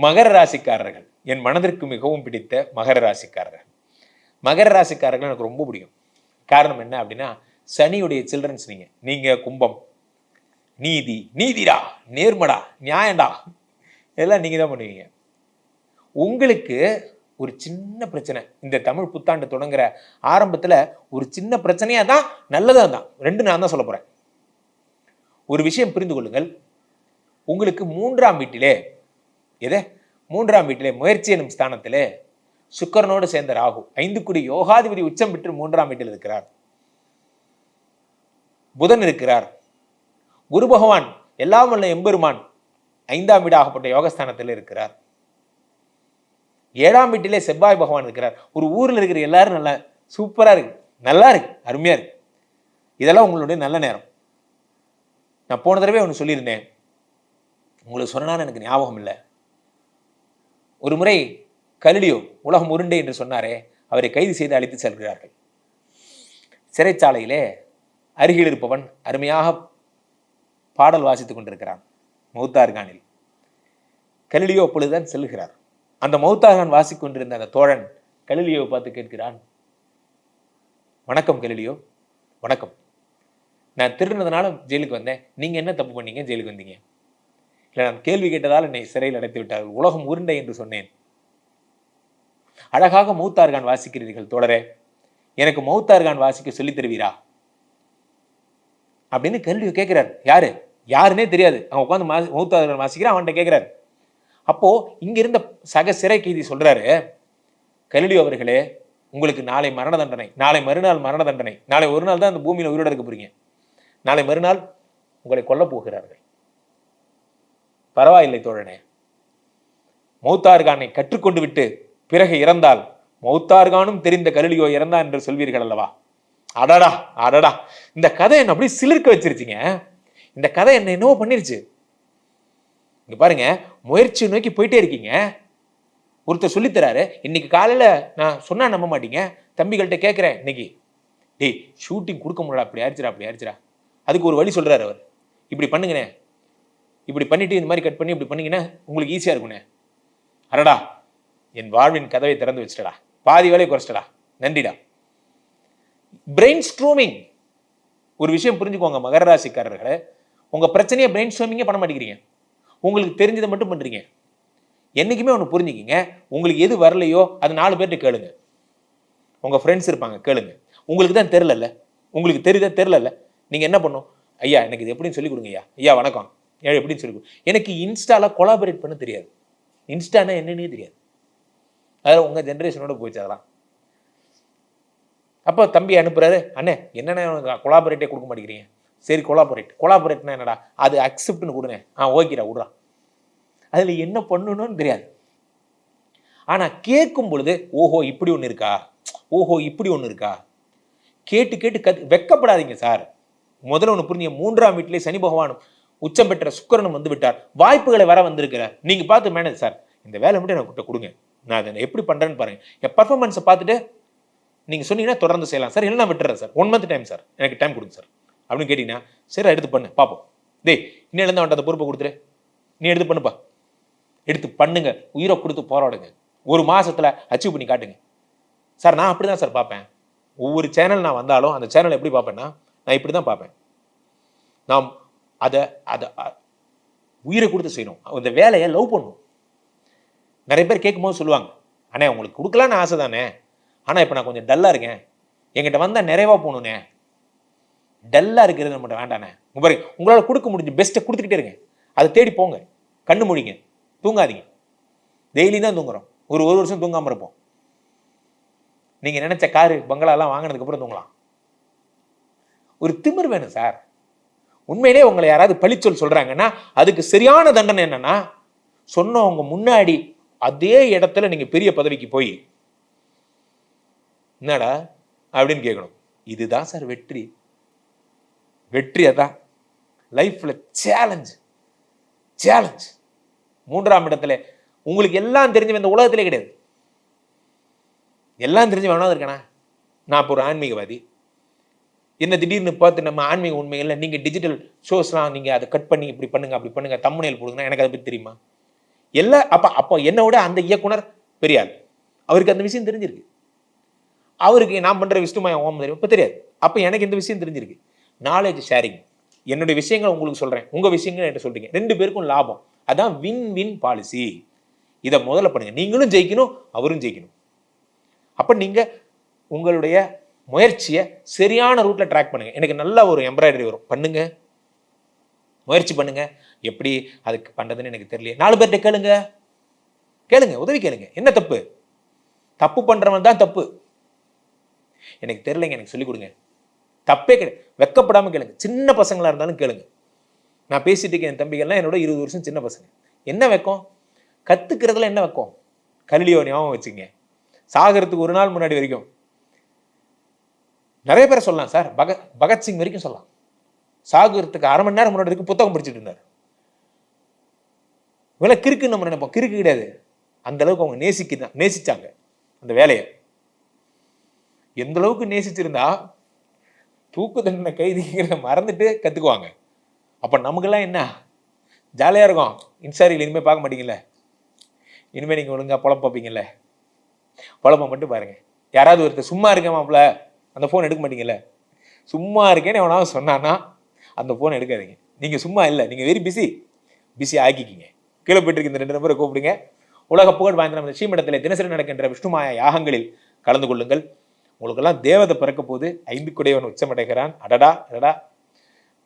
மகர ராசிக்காரர்கள். என் மனதிற்கு மிகவும் பிடித்த மகர ராசிக்காரர்கள். மகர ராசிக்காரர்கள் எனக்கு ரொம்ப பிடிக்கும். காரணம் என்ன அப்படின்னா சனியுடைய சில்ட்ரன்ஸ் நீங்க. நீங்க கும்பம். நீதி. நீதிடா. நேர்மடா. நியாயண்டா இதெல்லாம் நீங்க தான் பண்ணுவீங்க. உங்களுக்கு ஒரு சின்ன பிரச்சனை. இந்த தமிழ் புத்தாண்டு தொடங்குற ஆரம்பத்துல ஒரு சின்ன பிரச்சனையா தான் நல்லதா தான். ரெண்டு நான் தான் சொல்ல போறேன். ஒரு விஷயம் புரிந்து கொள்ளுங்கள். உங்களுக்கு மூன்றாம் வீட்டிலே எது? மூன்றாம் வீட்டிலே முயற்சி எனும் ஸ்தானத்திலே சுக்கரனோடு சேர்ந்த ராகு ஐந்து குடி யோகாதிபதி உச்சம் பெற்று மூன்றாம் வீட்டில் இருக்கிறார். புதன் இருக்கிறார். குரு பகவான் எல்லாம் வல்ல எம்பெருமான் ஐந்தாம் வீடாகப்பட்ட யோகஸ்தானத்தில் இருக்கிறார். ஏழாம் வீட்டிலே செவ்வாய் பகவான் இருக்கிறார். ஒரு ஊரில் இருக்கிற எல்லாரும் நல்லா சூப்பராக இருக்கு. நல்லா இருக்கு. அருமையா இருக்கு. இதெல்லாம் உங்களுடைய நல்ல நேரம். நான் போன தடவை ஒன்று சொல்லியிருந்தேன். உங்களுக்கு சொன்னான்னு எனக்கு ஞாபகம் இல்லை. ஒரு முறை கலிலியோ உலகம் உருண்டை என்று சொன்னாரே அவரை கைது செய்து அழைத்து செல்கிறார்கள். சிறைச்சாலையிலே அருகில் இருப்பவன் அருமையாக பாடல் வாசித்துக் கொண்டிருக்கிறான் மௌத்தார்கானில் கலிலியோ அப்பொழுதுதான் செல்கிறார். அந்த மௌத்தார்கான் வாசிக் கொண்டிருந்த அந்த தோழன் கலிலியோவை பார்த்து கேட்கிறான் வணக்கம் கலிலியோ வணக்கம். நான் திருடினதுனால ஜெயிலுக்கு வந்தேன். நீங்கள் என்ன தப்பு பண்ணீங்க? ஜெயிலுக்கு வந்தீங்க. இல்லை நான் கேள்வி கேட்டதால் என்னை சிறையில் அடைத்து விட்டார்கள் உலகம் உருண்டை என்று சொன்னேன். அழகாக மௌத்தார்கான் வாசிக்கிறீர்கள் தொடரே எனக்கு மௌத்தார்கான் வாசிக்க சொல்லித் தருவீரா? அப்படின்னு கேள்வி கேட்கிறாரு. யாரு? யாருன்னே தெரியாது. அவன் உட்காந்து மா மௌத்தாளர் வாசிக்கிறான் அவன்கிட்ட கேட்கிறாரு. அப்போ இங்க இருந்த சக சிறை கைதி சொல்றாரு கலிலியோ அவர்களே உங்களுக்கு நாளை மரண தண்டனை நாளை மறுநாள் மரண தண்டனை நாளை ஒரு நாள் தான் அந்த பூமியில் உயிரோட இருக்க போறீங்க. நாளை மறுநாள் உங்களை கொல்ல போகிறார்கள். பரவாயில்லை தோழனே. மௌத்தார்கானை கற்றுக்கொண்டு விட்டு பிறகு இறந்தால் மௌத்தார்கானும் தெரிந்த கலிலியோ இறந்தான் என்று சொல்வீர்கள் அல்லவா? அடடா அடடா. இந்த கதை என்ன அப்படியே சிலிர்க்க வச்சிருச்சிங்க. இந்த கதை என்ன என்னவோ பண்ணிருச்சு. இங்க பாருங்க முயற்சி நோக்கி போயிட்டே இருக்கீங்க. ஒருத்தர் சொல்லித்தராரு இன்னைக்கு காலையில நான் சொன்னா நம்ப மாட்டீங்க. தம்பிகள்கிட்ட கேட்குறேன் இன்னைக்கு. டேய் ஷூட்டிங் கொடுக்க முடியல. அப்படி ஆயிடுச்சுடா அப்படி ஆயிடுச்சுடா அதுக்கு ஒரு வழி சொல்றாரு அவர். இப்படி பண்ணுங்கண்ணே. இப்படி பண்ணிட்டு இந்த மாதிரி கட் பண்ணி இப்படி பண்ணிங்கன்னா உங்களுக்கு ஈஸியாக இருக்குண்ணே அடடா என் வாழ்வின் கதவை திறந்து வச்சிட்டடா. பாதி வேலையை குறைச்சிட்டடா. நன்றிடா. பிரெயின் ஸ்ட்ரோமிங் ஒரு விஷயம் புரிஞ்சுக்கோங்க மகர ராசிக்காரர்களை. உங்கள் பிரச்சனையை பிரெயின் ஸ்ட்ரோமிங்கே பண்ண மாட்டேங்கிறீங்க. உங்களுக்கு தெரிஞ்சதை மட்டும் பண்ணுறீங்க என்னைக்குமே ஒன்று புரிஞ்சுக்கிங்க. உங்களுக்கு எது வரலையோ அது நாலு பேர்கிட்ட கேளுங்க. உங்கள் ஃப்ரெண்ட்ஸ் இருப்பாங்க கேளுங்க. உங்களுக்கு தான் தெரிலல்ல உங்களுக்கு தெரியுதா தெரிலல்ல நீங்கள் என்ன பண்ணும்? ஐயா எனக்கு இது எப்படின்னு சொல்லி கொடுங்க ஐயா ஐயா வணக்கம். எப்படின்னு சொல்லி எனக்கு இன்ஸ்டால கொலாபரேட் பண்ண தெரியாது. இன்ஸ்டானா என்னன்னே தெரியாது. அதில் உங்க ஜென்ரேஷனோட போயிடுச்சு அதெல்லாம். அப்போ தம்பி அனுப்புறாரு அண்ணே என்னென்ன கொலாபரேட்டே கொடுக்க மாட்டேங்கிறீங்க? சரி கொலாபரேட் கொலாபரேட்னா என்னடா? அது அக்செப்ட்னு கொடுங்க. ஆ ஓகேடா விட்றா. அதில் என்ன பண்ணணும்னு தெரியாது. ஆனால் கேட்கும் பொழுது ஓஹோ இப்படி ஒன்று இருக்கா? ஓஹோ இப்படி ஒன்று இருக்கா? கேட்டு கேட்டு கத் வெக்கப்படாதீங்க சார். முதல்ல ஒன்று புரிஞ்சு மூன்றாம் வீட்டிலே சனி பகவானும் உச்சம் பெற்ற சுக்கிரனும் வந்து விட்டார். வாய்ப்புகளை வர வந்திருக்கிறார் நீங்கள் பார்த்து மேனேஜ் சார் இந்த வேலை மட்டும் எனக்கு கொடுங்க. நான் அதை எப்படி பண்ணுறேன்னு பாருங்க. என் பர்ஃபார்மன்ஸை பார்த்துட்டு நீங்கள் சொன்னீங்கன்னா தொடர்ந்து செய்யலாம். சார் இல்லைனா விட்டுறேன் sir one month time sir எனக்கு டைம் கொடுங்க சார் அப்படின்னு கேட்டிங்கன்னா சரி எடுத்து பண்ணு. பார்ப்போம். டேய் இன்னும் எழுந்த அவன்கிட்ட அந்த பொறுப்பை கொடுத்துரு. நீ எடுத்து பண்ணுப்பா. எடுத்து பண்ணுங்க. உயிரை கொடுத்து போராடுங்க. ஒரு மாசத்துல அச்சீவ் பண்ணி காட்டுங்க. சார் நான் அப்படி தான் சார் பார்ப்பேன். ஒவ்வொரு சேனல் நான் வந்தாலும் அந்த சேனல் எப்படி பார்ப்பேன்னா நான் இப்படி தான் பார்ப்பேன். நாம் அதை அதை உயிரை கொடுத்து செய்யணும். அந்த வேலையை லவ் பண்ணணும். நிறைய பேர் கேட்கும்போது சொல்லுவாங்க அண்ணே உங்களுக்கு கொடுக்கலான்னு ஆசை தானே? ஆனால் இப்போ நான் கொஞ்சம் டல்லாக இருக்கேன். எங்கிட்ட வந்தால் நிறைவாக போகணுண்ணே டல்லாக இருக்கிறது நம்மகிட்ட வேண்டாண்ணே. உங்க உங்களால் கொடுக்க முடிஞ்ச பெஸ்ட்டை கொடுத்துக்கிட்டே இருங்க. அதை தேடி போங்க. கண்ணு மூடிங்க. தூங்காதீங்க. டெய்லி தான் தூங்குறோம். ஒரு ஒரு வருஷம் தூங்காமல் இருப்போம். நீங்கள் நினச்ச காரு பங்களாலாம் வாங்கினதுக்கப்புறம் தூங்கலாம். ஒரு திமிர் வேணும் சார் உண்மையிலே உங்களை யாராவது பழிச்சொல் சொல்றாங்கன்னா அதுக்கு சரியான தண்டனை என்னன்னா சொன்னவங்க முன்னாடி அதே இடத்துல நீங்க பெரிய பதவிக்கு போய் என்னடா? அப்படின்னு கேட்கணும் இதுதான் சார் வெற்றி. வெற்றி அதான். லைஃப்ல சேலஞ்ச் சேலஞ்ச் மூன்றாம் இடத்துல உங்களுக்கு எல்லாம் தெரிஞ்சவன் இந்த உலகத்திலே கிடையாது. எல்லாம் தெரிஞ்சு வேணாது இருக்கேனா? நான் இப்போ ஒரு ஆன்மீகவாதி. என்ன திடீர்னு பார்த்து நம்ம ஆன்மீக உண்மைகளில் நீங்கள் டிஜிட்டல் ஷோஸ்லாம் நீங்கள் அதை கட் பண்ணி இப்படி பண்ணுங்க அப்படி பண்ணுங்க தம்முனையில் போடுங்கன்னா எனக்கு அதை பற்றி தெரியுமா? எல்லா அப்போ அப்போ என்னை விட அந்த இயக்குனர் பெரியார். அவருக்கு அந்த விஷயம் தெரிஞ்சிருக்கு. அவருக்கு நான் பண்ணுற விஷ்ணுமய ஓம் தெரியும் இப்போ தெரியாது. அப்போ எனக்கு இந்த விஷயம் தெரிஞ்சிருக்கு. நாலேஜ் ஷேரிங் என்னுடைய விஷயங்களை உங்களுக்கு சொல்கிறேன் உங்கள் விஷயங்கள் என்கிட்ட சொல்கிறீங்க ரெண்டு பேருக்கும் லாபம். அதான் வின் வின் பாலிசி இதை முதல்ல பண்ணுங்க. நீங்களும் ஜெயிக்கணும் அவரும் ஜெயிக்கணும். அப்போ நீங்கள் உங்களுடைய முயற்சியை சரியான ரூட்ல ட்ராக் பண்ணுங்க. எனக்கு நல்ல ஒரு எம்ப்ராய்டரி வரும். பண்ணுங்க. முயற்சி பண்ணுங்க. எப்படி அதுக்கு பண்ணுறதுன்னு எனக்கு தெரியல. நாலு பேர்கிட்ட கேளுங்க. கேளுங்க. உதவி கேளுங்க. என்ன தப்பு? தப்பு பண்றவன் தான் தப்பு. எனக்கு தெரியலங்க. எனக்கு சொல்லிக் கொடுங்க. தப்பே கிடையாது வெக்கப்படாம கேளுங்க. சின்ன பசங்களா இருந்தாலும் கேளுங்க. நான் பேசிட்டு இருக்கேன். என் தம்பிகள்லாம் என்னோட இருபது வருஷம் சின்ன பசங்க. என்ன வெக்கம்? கத்துக்கிறதுல என்ன வெக்கம்? கல்லியோ ஞாபகம் வச்சுங்க சாகிறதுக்கு ஒரு நாள் முன்னாடி வரைக்கும் நிறைய பேரை சொல்லலாம் சார். பகத் பகத்சிங் வரைக்கும் சொல்லலாம். சாகுறதுக்கு அரை மணி நேரம் முன்னாடி வரைக்கும் புத்தகம் படிச்சுட்டு இருந்தார். இவ்வளோ கிறுக்குன்னு நம்ம நினைப்போம். கிறுக்கு கிடையாது. அந்த அளவுக்கு அவங்க நேசிக்க நேசிச்சாங்க அந்த வேலையை. எந்த அளவுக்கு நேசிச்சிருந்தா தூக்கு தண்டனை கைதிங்கிறத மறந்துட்டு கற்றுக்குவாங்க அப்போ நமக்கெல்லாம் என்ன? ஜாலியாக இருக்கும். இன்சாரியில் இனிமேல் பார்க்க மாட்டீங்கல்ல? இனிமேல் நீங்கள் ஒழுங்காக பொழப்பு பார்ப்பீங்கல்ல? பொழப்ப மட்டும் பாருங்கள் யாராவது ஒருத்தர் சும்மா இருக்கேன் மாப்பிள்ள அந்த ஃபோன் எடுக்க மாட்டீங்கல்ல? சும்மா இருக்கேன்னு எவனாவது சொன்னான்னா அந்த ஃபோன் எடுக்காதீங்க. நீங்கள் சும்மா இல்லை நீங்கள் வெரி பிஸி பிஸி ஆக்கிக்கிங்க. கீழே போயிட்டு இருக்க இந்த ரெண்டு நம்பரை கூப்பிடுங்க. உலக புகழ் வாய்ந்த நம்ம ஸ்ரீமடத்தில் தினசரி நடக்கின்ற விஷ்ணுமாய யாகங்களில் கலந்து கொள்ளுங்கள். உங்களுக்கெல்லாம் தேவதை பிறக்க போது ஐந்து குடையவன் உச்சமடைகிறான். அடடா அடடா.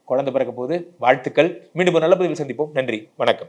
குழந்தை பிறக்க போது வாழ்த்துக்கள். மீண்டும் ஒரு நல்ல பதிவில் சந்திப்போம். நன்றி. வணக்கம்.